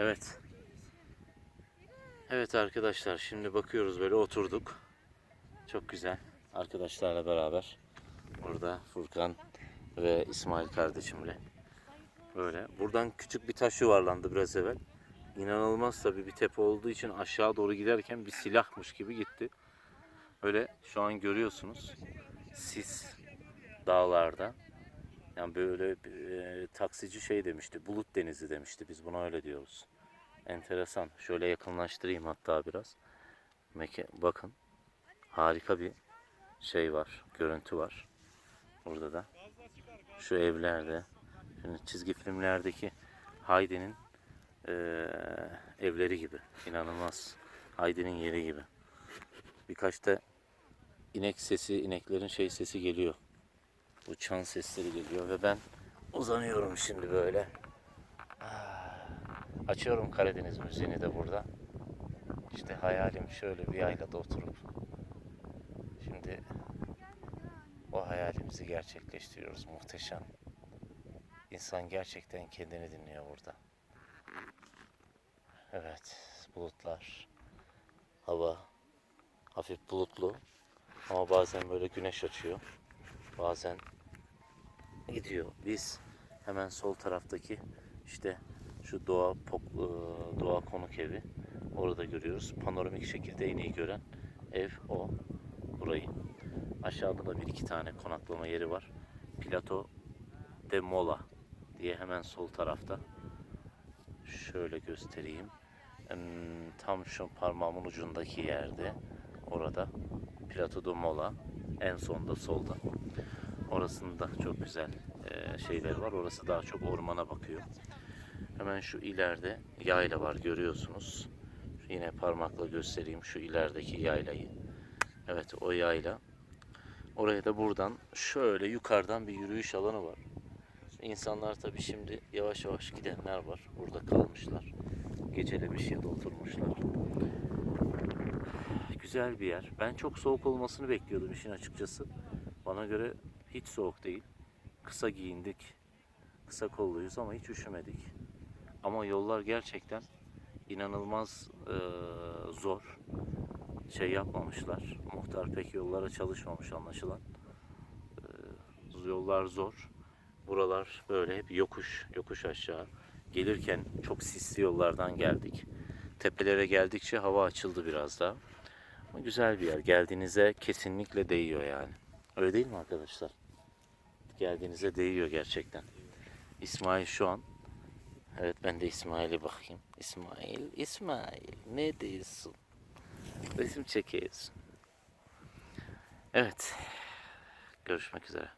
Evet. Evet arkadaşlar şimdi bakıyoruz böyle oturduk. Çok güzel. Arkadaşlarla beraber. Burada Furkan ve İsmail kardeşimle. Böyle. Buradan küçük bir taş yuvarlandı biraz evvel. İnanılmaz tabii bir tepe olduğu için aşağı doğru giderken bir silahmış gibi gitti. Öyle şu an görüyorsunuz. Sis dağlarda. Yani böyle e, taksici şey demişti. Bulut denizi demişti. Biz buna öyle diyoruz. Enteresan. Şöyle yakınlaştırayım hatta biraz. Meke bakın. Harika bir şey var. Görüntü var. Burada da. Şu evlerde. Şimdi çizgi filmlerdeki Heidi'nin eee, evleri gibi. İnanılmaz. Heidi'nin yeri gibi. Birkaç da inek sesi, ineklerin şey sesi geliyor. Uçan sesleri geliyor ve ben uzanıyorum şimdi böyle. Ah, Açıyorum Karadeniz müziğini de burada. İşte hayalim şöyle bir yaylada oturup şimdi o hayalimizi gerçekleştiriyoruz. Muhteşem. İnsan gerçekten kendini dinliyor burada. Evet, bulutlar, hava hafif bulutlu ama bazen böyle güneş açıyor. Bazen gidiyor. Biz hemen sol taraftaki işte şu doğa pok- e, doğa konuk evi orada görüyoruz. Panoramik şekilde en iyi gören ev o. Burayı. Aşağıda da bir iki tane konaklama yeri var. Plato de Mola diye hemen sol tarafta. Şöyle göstereyim. Tam şu parmağımın ucundaki yerde. Orada Plato de Mola. En sonda solda. Orasında çok güzel e, şeyler var. Orası daha çok ormana bakıyor. Hemen şu ileride yayla var görüyorsunuz. Yine parmakla göstereyim şu ilerideki yaylayı. Evet o yayla. Oraya da buradan şöyle yukarıdan bir yürüyüş alanı var. İnsanlar tabii şimdi yavaş yavaş gidenler var. Burada kalmışlar. Geceli bir şeyde oturmuşlar. Güzel bir yer. Ben çok soğuk olmasını bekliyordum işin açıkçası. Bana göre hiç soğuk değil. Kısa giyindik. Kısa kolluyuz ama hiç üşümedik. Ama yollar gerçekten inanılmaz eee, zor. Şey yapmamışlar. Muhtar pek yollara çalışmamış anlaşılan. Eee, yollar zor. Buralar böyle hep yokuş, yokuş aşağı. Gelirken çok sisli yollardan geldik. Tepelere geldikçe hava açıldı biraz daha. Ama güzel bir yer. Geldiğinize kesinlikle değiyor yani. Öyle değil mi arkadaşlar? Geldiğinize değiyor gerçekten. İsmail şu an Evet ben de İsmail'e bakayım. İsmail, İsmail ne diyorsun? Resim çekiyorsun. Evet. Görüşmek üzere.